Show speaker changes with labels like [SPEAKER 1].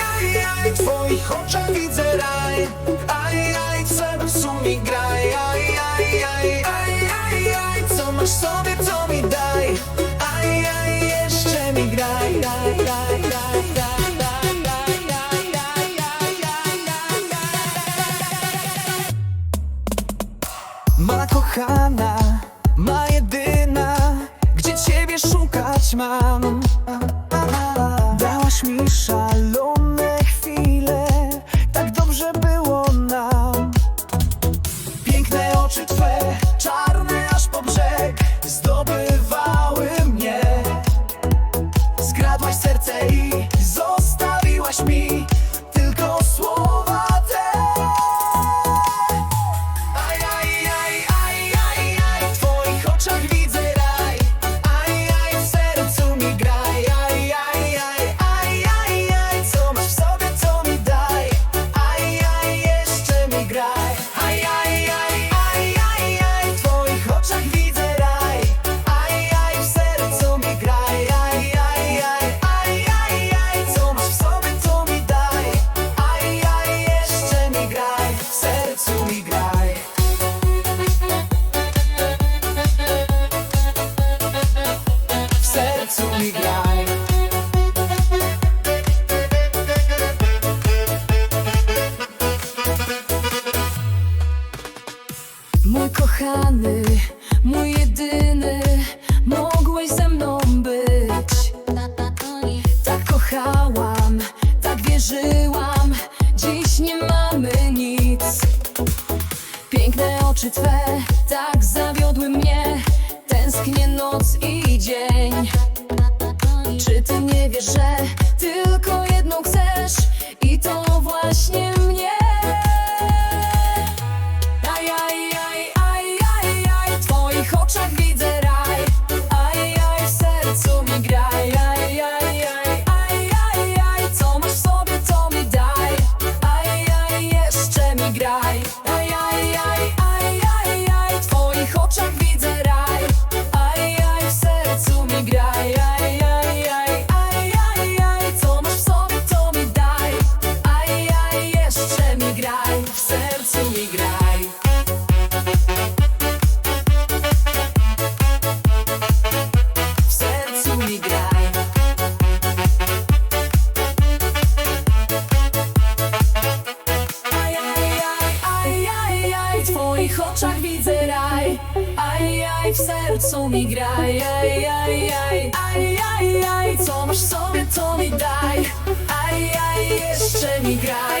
[SPEAKER 1] aj, aj, w twoich oczach widzę raj Aj, aj, w sercu mi graj Aj, aj, aj, aj, aj, aj Co masz sobie, co mi daj Aj, aj, jeszcze mi graj Daj, Ma kochana, ma jedyna Gdzie ciebie szukać mam graj
[SPEAKER 2] Mój kochany, mój jedyny, mogłeś ze mną być. Tak kochałam, tak wierzyłam, dziś nie mamy nic. Piękne oczy twe, tak zawiodły mnie, tęsknię noc i dzień. Czy ty nie wiesz, że tylko jedną chcesz twoich oczach widzę raj. Aj, aj, w sercu mi graj. Aj, aj, aj, aj, aj, aj Co masz sobie, to mi daj. Aj, aj, jeszcze mi graj.